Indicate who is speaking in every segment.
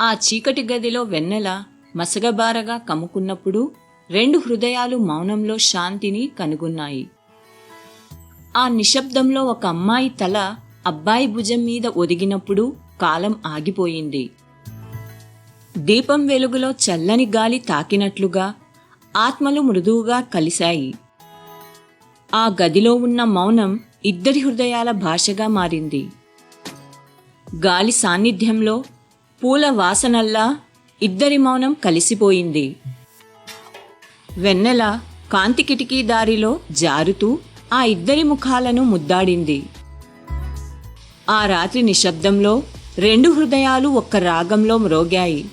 Speaker 1: ఆ చీకటి గదిలో వెన్నెల మసగబారగా కమ్ముకున్నప్పుడు రెండు హృదయాలు మౌనంలో శాంతిని కనుగొన్నాయి. ఆ నిశ్శబ్దంలో ఒక అమ్మాయి తల అబ్బాయి భుజం మీద ఒదిగినప్పుడు కాలం ఆగిపోయింది. దీపం వెలుగులో చల్లని గాలి తాకినట్లుగా ఆత్మలు మృదువుగా కలిశాయి. ఆ గదిలో ఉన్న మౌనం ఇద్దరి హృదయాల భాషగా మారింది. గాలి సాన్నిధ్యంలో పూల వాసనల్లా ఇద్దరి మౌనం కలిసిపోయింది. వెన్నెల కాంతి కిటికీ దారిలో జారుతూ ఆ ఇద్దరి ముఖాలను ముద్దాడింది. ఆ రాత్రి నిశ్శబ్దంలో రెండు హృదయాలు ఒక్క రాగంలో మ్రోగాయి.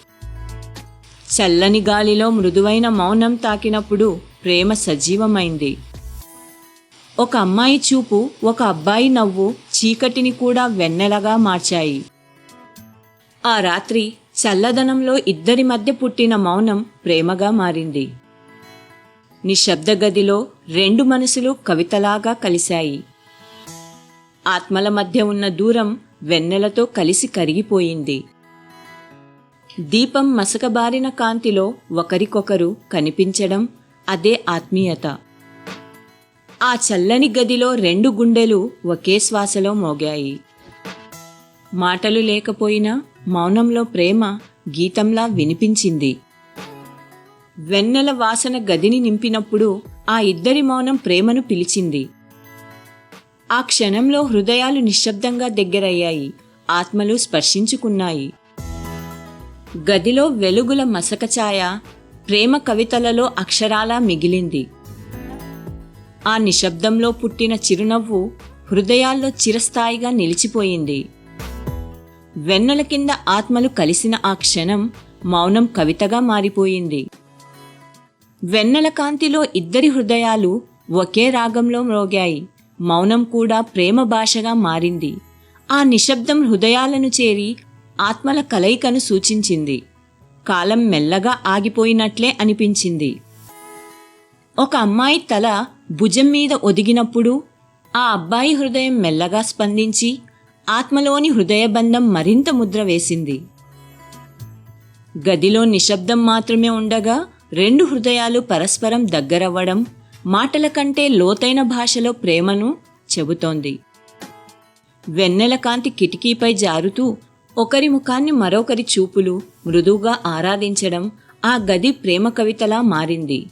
Speaker 1: చల్లని గాలిలో మృదువైన మౌనం తాకినప్పుడు ప్రేమ సజీవమైంది. ఒక అమ్మాయి చూపు ఒక అబ్బాయి నవ్వు చీకటిని కూడా వెన్నెలగా మార్చాయి. ఆ రాత్రి చల్లదనంలో ఇద్దరి మధ్య పుట్టిన మౌనం ప్రేమగా మారింది. నిశ్శబ్ద గదిలో రెండు మనసులు కవితలాగా కలిశాయి. ఆత్మల మధ్య ఉన్న దూరం వెన్నెలతో కలిసి కరిగిపోయింది. దీపం మసకబారిన కాంతిలో ఒకరికొకరు కనిపించడం అదే ఆత్మీయత. ఆ చల్లని గదిలో రెండు గుండెలు ఒకే శ్వాసలో మోగాయి. మాటలు లేకపోయినా మౌనంలో ప్రేమ గీతంలా వినిపించింది. వెన్నెల వాసన గదిని నింపినప్పుడు ఆ ఇద్దరి మౌనం ప్రేమను పిలిచింది. ఆ క్షణంలో హృదయాలు నిశ్శబ్దంగా దగ్గరయ్యాయి. ఆత్మలు స్పర్శించుకున్నాయి. గదిలో వెలుగుల మసకఛాయ ప్రేమ కవితలలో అక్షరాలా మిగిలింది. ఆ నిశ్శబ్దంలో పుట్టిన చిరునవ్వు హృదయాల్లో చిరస్థాయిగా నిలిచిపోయింది. వెన్నెల కింద ఆత్మలు కలిసిన ఆ క్షణం మౌనం కవితగా మారిపోయింది. వెన్నెల కాంతిలో ఇద్దరి హృదయాలు ఒకే రాగంలో మ్రోగాయి మౌనం కూడా ప్రేమ భాషగా మారింది. ఆ నిశ్శబ్దం హృదయాలను చేరి ఆత్మల కలయికను సూచించింది. కాలం మెల్లగా ఆగిపోయినట్లే అనిపించింది. ఒక అమ్మాయి తల భుజం మీద ఒదిగినప్పుడు ఆ అబ్బాయి హృదయం మెల్లగా స్పందించి ఆత్మలోని హృదయబంధం మరింత ముద్ర వేసింది. గదిలో నిశ్శబ్దం మాత్రమే ఉండగా రెండు హృదయాలు పరస్పరం దగ్గరవ్వడం మాటల కంటే లోతైన భాషలో ప్రేమను చెబుతోంది. వెన్నెల కాంతి కిటికీపై జారుతూ ఒకరి ముఖాన్ని మరొకరి చూపులు మృదువుగా ఆరాధించడం ఆ గది ప్రేమ కవితలా మారింది.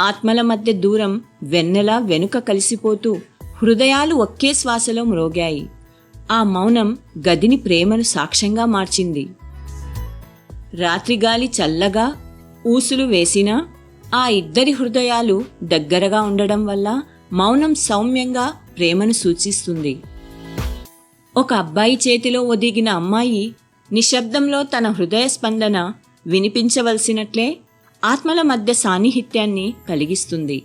Speaker 1: ఆత్మల మధ్య దూరం వెన్నెల వెనుక కలిసిపోతూ హృదయాలు ఒకే శ్వాసలో మ్రోగాయి. ఆ మౌనం గదిని ప్రేమను సాక్ష్యంగా మార్చింది. రాత్రిగాలి చల్లగా ఊసులు వేసినా ఆ ఇద్దరి హృదయాలు దగ్గరగా ఉండడం వల్ల మౌనం సౌమ్యంగా ప్రేమను సూచిస్తుంది. ఒక అబ్బాయి చేతిలో ఒదిగిన అమ్మాయి నిశ్శబ్దంలో తన హృదయ స్పందన వినిపించవలసినట్లే ఆత్మల మధ్య సాన్నిహిత్యాన్ని కలిగిస్తుంది.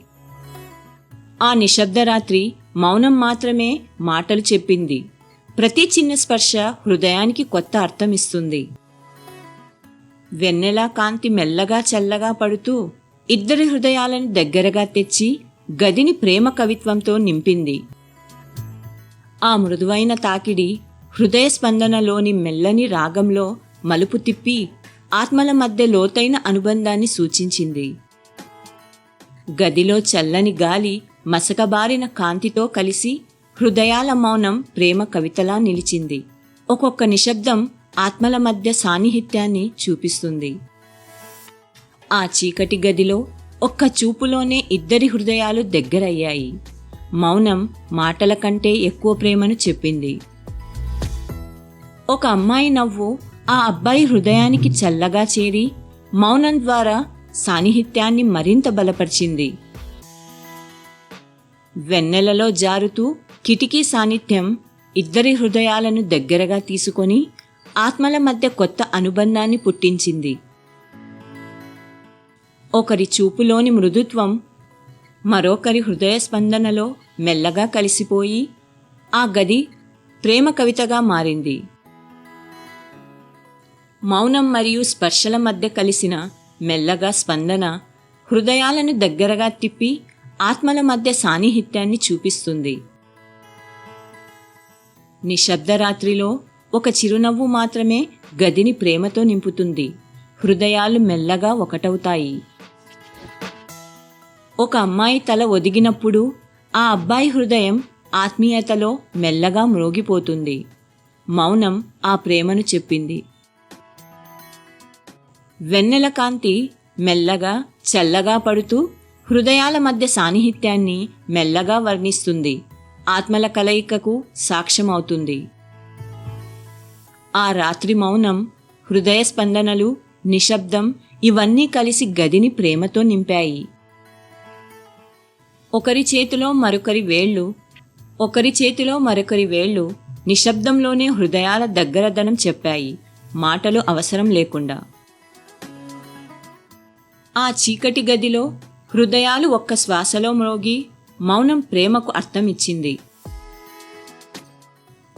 Speaker 1: ఆ నిశ్శబ్ద రాత్రి మౌనం మాత్రమే మాటలు చెప్పింది. ప్రతి చిన్న స్పర్శ హృదయానికి కొత్త అర్థం ఇస్తుంది. వెన్నెల కాంతి మెల్లగా చల్లగా పడుతూ ఇద్దరి హృదయాలను దగ్గరగా తెచ్చి గదిని ప్రేమ కవిత్వంతో నింపింది. ఆ మృదువైన తాకిడి హృదయ స్పందనలోని మెల్లని రాగంలో మలుపు తిప్పి ఆత్మల మధ్య లోతైన అనుబంధాన్ని సూచించింది. గదిలో చల్లని గాలి మసకబారిన కాంతితో కలిసి హృదయాల మౌనం ప్రేమ కవితలా నిలిచింది. ఒక్కొక్క నిశ్శబ్దం ఆత్మల మధ్య సాన్నిహిత్యాన్ని చూపిస్తుంది. ఆ చీకటి గదిలో ఒక్క చూపులోనే ఇద్దరి హృదయాలు దగ్గరయ్యాయి. మౌనం మాటల కంటే ఎక్కువ ప్రేమను చెప్పింది. ఒక అమ్మాయి నవ్వు ఆ అబ్బాయి హృదయానికి చల్లగా చేరి మౌనం ద్వారా సాన్నిహిత్యాన్ని మరింత బలపరిచింది. వెన్నెలలో జారుతూ కిటికీ సాన్నిధ్యం ఇద్దరి హృదయాలను దగ్గరగా తీసుకొని ఆత్మల మధ్య కొత్త అనుబంధాన్ని పుట్టించింది. ఒకరి చూపులోని మృదుత్వం మరొకరి హృదయ స్పందనలో మెల్లగా కలిసిపోయి ఆ గది ప్రేమ కవితగా మారింది. మౌనం మరియు స్పర్శల మధ్య కలిసిన మెల్లగా స్పందన హృదయాలను దగ్గరగా తిప్పి ఆత్మల మధ్య సాన్నిహిత్యాన్ని చూపిస్తుంది. నిశ్శబ్ద రాత్రిలో ఒక చిరునవ్వు మాత్రమే గదిని ప్రేమతో నింపుతుంది. హృదయాలు మెల్లగా ఒకటవుతాయి. ఒక అమ్మాయి తల ఒదిగినప్పుడు ఆ అబ్బాయి హృదయం ఆత్మీయతలో మెల్లగా మ్రోగిపోతుంది. మౌనం ఆ ప్రేమను చెప్పింది. వెన్నెల కాంతి మెల్లగా చల్లగా పడుతూ హృదయాల మధ్య సాన్నిహిత్యాన్ని మెల్లగా వర్ణిస్తుంది. ఆత్మల కలయికకు సాక్ష్యమవుతుంది. ఆ రాత్రి మౌనం హృదయ స్పందనలు నిశ్శబ్దం ఇవన్నీ కలిసి గదిని ప్రేమతో నింపాయి. ఒకరి చేతిలో మరొకరి వేళ్ళు ఒకరి చేతిలో మరొకరి వేళ్ళు నిశ్శబ్దంలోనే హృదయాల దగ్గరదనం చెప్పాయి. మాటలు అవసరం లేకుండా. ఆ చీకటి గదిలో హృదయాలు ఒక్క శ్వాసలో మ్రోగి మౌనం ప్రేమకు అర్థమిచ్చింది.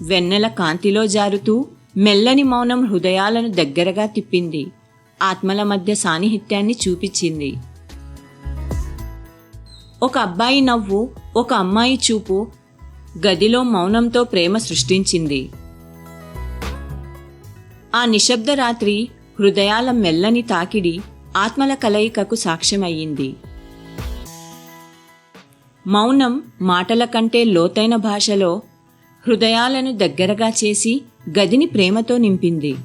Speaker 1: వెన్నెల కాంతిలో జారుతూ మెల్లని మౌనం హృదయాలను దగ్గరగా తిప్పింది. ఆత్మల మధ్య సాన్నిహిత్యాన్ని చూపించింది. ఒక అబ్బాయి నవ్వు ఒక అమ్మాయి చూపు గదిలో మౌనంతో ప్రేమ సృష్టించింది. ఆ నిశ్శబ్ద రాత్రి హృదయాల మెల్లని తాకిడి ఆత్మల కలయికకు సాక్ష్యమయ్యింది. మౌనం మాటల కంటే లోతైన భాషలో హృదయాలను దగ్గరగా చేసి గదిని ప్రేమతో నింపింది.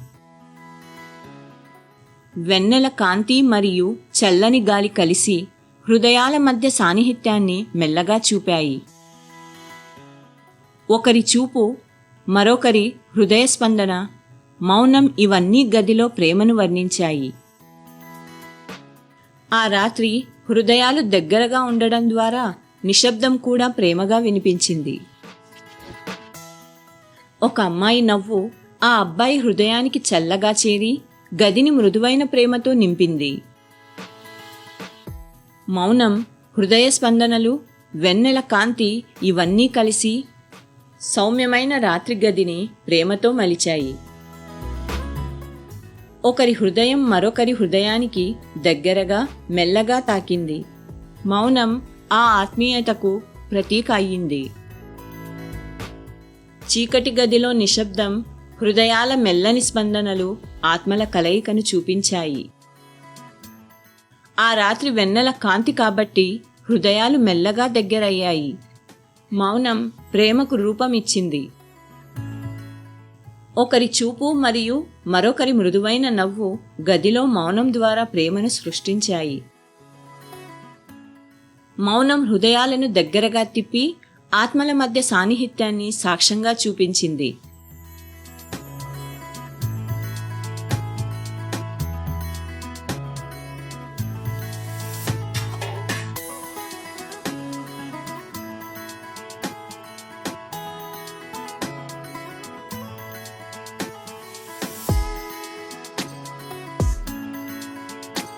Speaker 1: వెన్నెల కాంతి మరియు చల్లని గాలి కలిసి హృదయాల మధ్య సాన్నిహిత్యాన్ని మెల్లగా చూపాయి. ఒకరి చూపు మరొకరి హృదయ స్పందన మౌనం ఇవన్నీ గదిలో ప్రేమను వర్ణించాయి. ఆ రాత్రి హృదయాలు దగ్గరగా ఉండడం ద్వారా నిశ్శబ్దం కూడా ప్రేమగా వినిపించింది. ఒక అమ్మాయి నవ్వు ఆ అబ్బాయి హృదయానికి చల్లగా చేరి గదిని మృదువైన ప్రేమతో నింపింది. మౌనం హృదయ స్పందనలు వెన్నెల కాంతి ఇవన్నీ కలిసి సౌమ్యమైన రాత్రి గదిని ప్రేమతో మలిచాయి. ఒకరి హృదయం మరొకరి హృదయానికి దగ్గరగా మెల్లగా తాకింది. మౌనం ఆ ఆత్మీయతకు ప్రతీక అయ్యింది. చీకటి గదిలో నిశ్శబ్దం హృదయాల మెల్లని స్పందనలు ఆత్మల కలయికను చూపించాయి. ఆ రాత్రి వెన్నెల కాంతి కాబట్టి హృదయాలు మెల్లగా దగ్గరయ్యాయి. మౌనం ప్రేమకు రూపమిచ్చింది. ఒకరి చూపు మరియు మరొకరి మృదువైన నవ్వు గదిలో మౌనం ద్వారా ప్రేమను సృష్టించాయి. మౌనం హృదయాలను దగ్గరగా తిప్పి ఆత్మల మధ్య సాన్నిహిత్యాన్ని సాక్ష్యంగా చూపించింది.